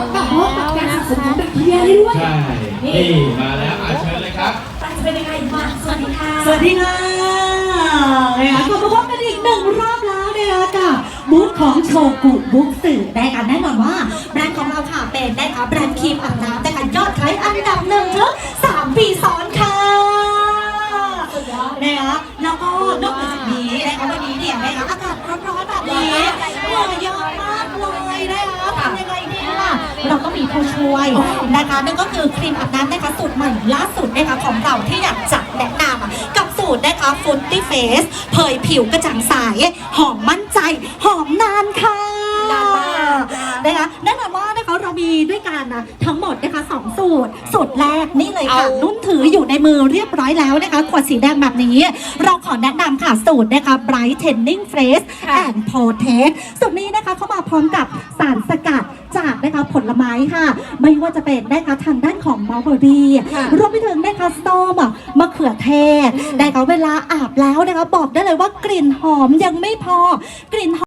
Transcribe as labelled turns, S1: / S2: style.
S1: ดต่อกับการสะสมของแบคทีเรียได้ด้วย
S2: ใช่ นี่มาแล้วอะเชิญเลยครับ
S1: จะเป็นยังไงมาสวัสดีค่ะ
S3: สวัสดีค่ะนะคะกลับมาพบกันอีกหนึ่งรอบแล้วนะคะกับบูธของโชกุบุ๊กสื่อนะคะแน่นอนว่า แบรนด์ของเราค่ะเป็นนะคะแบรนด์ครีมอาบน้ำนะคะยอดขายอันดับหนึ่งถึงสามปีซ้อนค่ะนะคะแล้วก็นอกจากนี้นะคะวันนี้เนี่ยนะคะอากาศร้อนๆแบบนี้ เราก็มีผู้ช่วยนะคะนั่นก็คือครีมอาบน้ำนะคะสูตรใหม่ล่าสุดนะคะของเราที่อยากจะแนะนำกับสูตรนะคะฟุตตี้เฟสเผยผิวกระจ่างใสหอมมั่นใจ หอมนานค่ะ
S1: นานมาก
S3: นะคะแน่นอนว่านะคะเรา มีด้วยกันนะทั้งหมดนะคะสองสูตร สูตรแรกนี่เลยค่ะ
S1: เอา
S3: นุ่นถืออยู่ในมือเรียบร้อยแล้วนะคะ ขวดสีแดงแบบนี้ เราขอแนะนำค่ะ สูตรนะคะ Brightening Face
S1: ค่ะ
S3: and Protect สูตรนี้นะคะเข้ามาพร้อมกับสารสกัดจากนะคะผลไม้ค่ะ ไม่ว่าจะเป็นนะคะทางด้านของมัลเบอรี่
S1: ค่ะ
S3: รวมไปถึงนะคะส้มอะมะเขือเทศนะคะเวลาอาบแล้วนะคะบอกได้เลยว่ากลิ่นหอมยังไม่พอกลิ่นหอม